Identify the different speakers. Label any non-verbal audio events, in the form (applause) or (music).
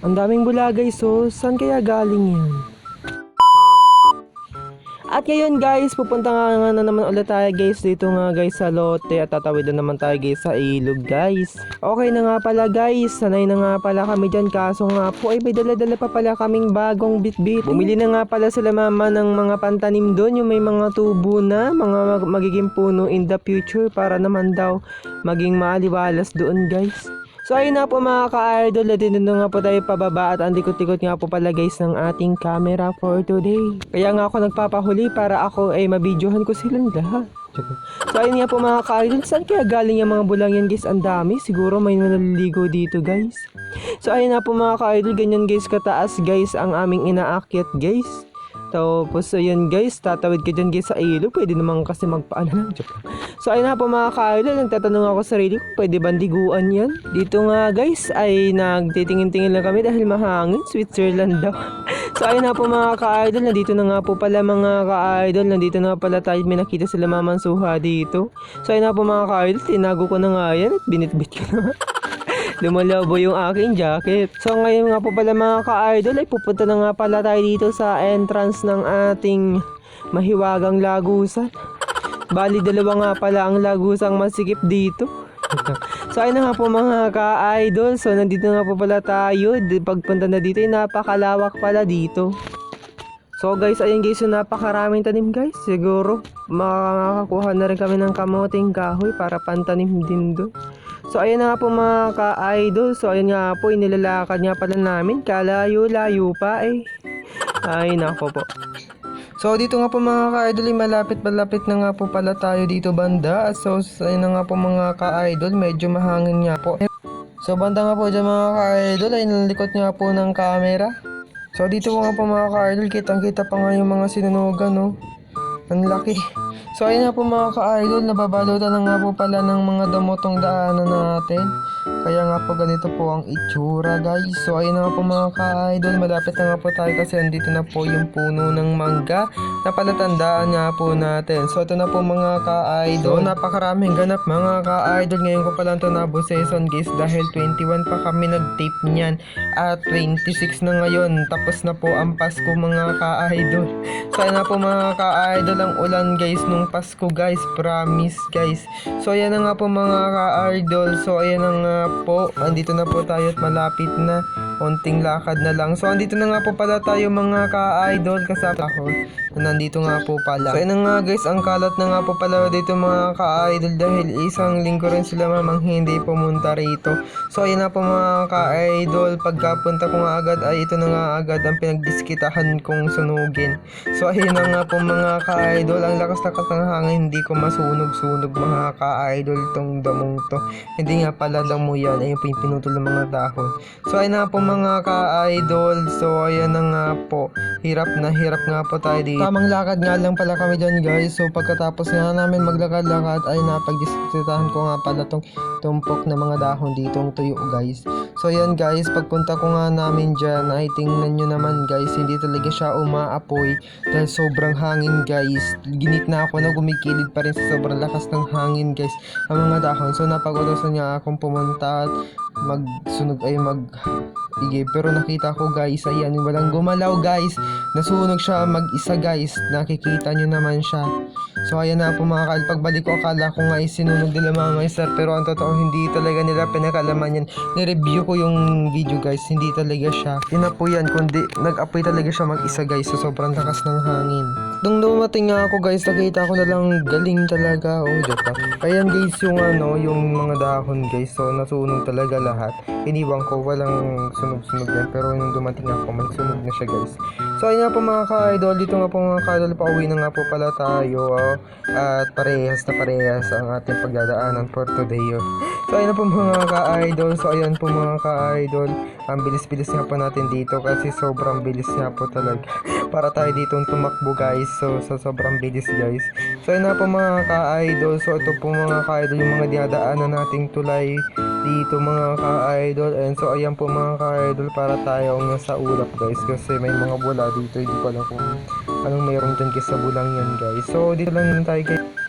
Speaker 1: Ang daming bula so saan kaya galing yan? At ngayon guys, pupunta nga, nga na naman ulit tayo guys dito nga guys sa lote at tatawid na naman tayo guys sa ilog guys. Okay na nga pala guys, sanay na nga pala kami dyan kaso nga po ay may dala-dala pa pala kaming bagong bitbit. Bumili na nga pala sila mama ng mga pantanim doon, yung may mga tubo na, mga mag- magiging puno in the future para naman daw maging maaliwalas doon guys. So ayun na po mga ka-idol, dito na nga po tayo pababa at ang likot-likot nga po pala guys ng ating camera for today. Kaya nga ako nagpapahuli para ako ay mabidyohan ko silang lahat. So ayun nga po mga ka-idol, saan kaya galing yung mga bulang yan guys? Ang dami, siguro may naliligo dito guys. So ayun nga po mga ka-idol, ganyan guys kataas guys ang aming inaakyat guys. Tapos ayun guys, tatawid ka dyan guys sa ilog, pwede naman kasi magpaano lang. So ayun na po mga ka-idol, nagtatanong ako sa sarili ko, pwede bandiguan yan? Dito nga guys ay nagtitingin-tingin lang kami dahil mahangin, Switzerland daw. (laughs) so ayun na po mga ka-idol, nandito na nga po pala mga ka-idol, nandito na pala tayo, may nakita sila Maman Suha dito. So ayun na po mga ka-idol, tinago ko na nga yan at binitbit ko na. (laughs) Lumalabo yung aking jacket. So ngayon nga po pala mga ka-idol ay pupunta na nga pala tayo dito sa entrance ng ating mahiwagang lagusan. Bali dalawa nga pala ang lagusang masikip dito. (laughs) so ayun na nga po mga ka-idol. So nandito na nga po pala tayo. Pagpunta na dito ay napakalawak pala dito. So guys, ayun guys, yung napakaraming tanim guys. Siguro makakakuha na rin kami ng kamoting kahoy para pantanim din doon. So ayun na nga po mga ka-idol. So ayun nga po, inilalakad nga pala namin. Kalayo-layo pa eh. Ay nako po. So dito nga po mga ka-idol, eh, malapit-malapit na nga po pala tayo dito banda. So ayun na nga po mga ka-idol, medyo mahangin nga po. So banda nga po dyan mga ka-idol, ay nalikot nga po ng camera. So dito nga po mga ka-idol, kitang-kita pa nga yung mga sinunugan, no? Ang laki. So ayun nga po mga ka-idol, nababalutan na nga po pala ng mga damotong daanan natin. Kaya nga po ganito po ang itsura guys. So ayun na nga po mga ka-idol, malapit na nga po tayo kasi andito na po yung puno ng mangga na palatandaan nga po natin. So ito na po mga ka-idol, napakaraming ganap mga ka-idol. Ngayon ko pa lang ito nabo season guys dahil 21 pa kami nag-tape niyan at 26 na ngayon. Tapos na po ang Pasko mga ka-idol. (laughs) So ayun na po mga ka-idol ang ulan guys nung Pasko guys. Promise guys. So ayan na nga po mga ka-idol. So ayan na nga po. Andito na po tayo at malapit na. Konting lakad na lang. So andito na nga po pala tayo mga ka-idol kasama ako. Nandito nga po pala. So ayun na nga guys. Ang kalat na nga po pala dito mga ka-idol dahil isang linggo rin sila mamang hindi pumunta rito. So ayun na po mga ka-idol. Pagkapunta ko nga agad ay ito na nga agad ang pinagdiskitahan kong sunugin. So ayun na nga po mga ka-idol. Ang lakas-lakas ng hangin hindi ko masunog-sunog mga ka-idol tong damong to. Hindi nga pala damo yan. Ayun po yung pinutol ng mga dahon. So ayun na po mga ka-idol. So ayan na nga po. Hirap na hirap nga po tayo dito. Tamang lakad nga lang pala kami dyan guys. So pagkatapos nga namin maglakad-lakad ay napagdiskitahan ko nga pala tong tumpok na mga dahon ditong tuyo guys. So yan guys, pagpunta ko nga namin dyan ay tingnan nyo naman guys, hindi talaga siya umaapoy dahil sobrang hangin guys. Ginit na ako na gumikilid pa rin sa sobrang lakas ng hangin guys ang mga dahon. So napag-utosan niya akong pumunta at magsunog ay mag Sige, pero nakita ko guys, ayan, walang gumalaw guys. Nasunog siya mag-isa guys. Nakikita nyo naman siya. So ayan na po mga kal, pagbalik ko akala ko nga isinunog nila mga maester pero ang totoo hindi talaga nila pinakalaman yan. Ni-review ko yung video guys, hindi talaga siya. Po yan, kundi nag-apoy talaga siya mag-isa guys so sobrang lakas ng hangin. Nung dumating nga ako guys, nakita ko na lang galing talaga. Oh, joke. Ayan guys yung ano, yung mga dahon guys. So nasunog talaga lahat. Iniwan ko, walang sunog-sunog yan. Pero nung dumating ako, may sunog na siya guys. So ayun nga po mga ka-idol, dito nga po mga ka-idol, pauwi na nga po pala tayo. oh. At parehas na parehas ang ating pagdadaanan for today. oh. So ayun na po mga ka-idol, so ayan po mga ka-idol. Ang bilis-bilis nga po natin dito kasi sobrang bilis nga po talaga. (laughs) Para tayo dito tumakbo guys. So, so sobrang bilis guys. So ayun na po mga ka-idol. So ito po mga ka-idol yung mga dinadaanan nating tulay dito mga ka-idol. And so ayan po mga ka-idol para tayo ang nasa ulap guys. Kasi may mga bula dito. Hindi ko alam kung anong mayroon dyan sa bulang yan guys. So dito lang tayo guys.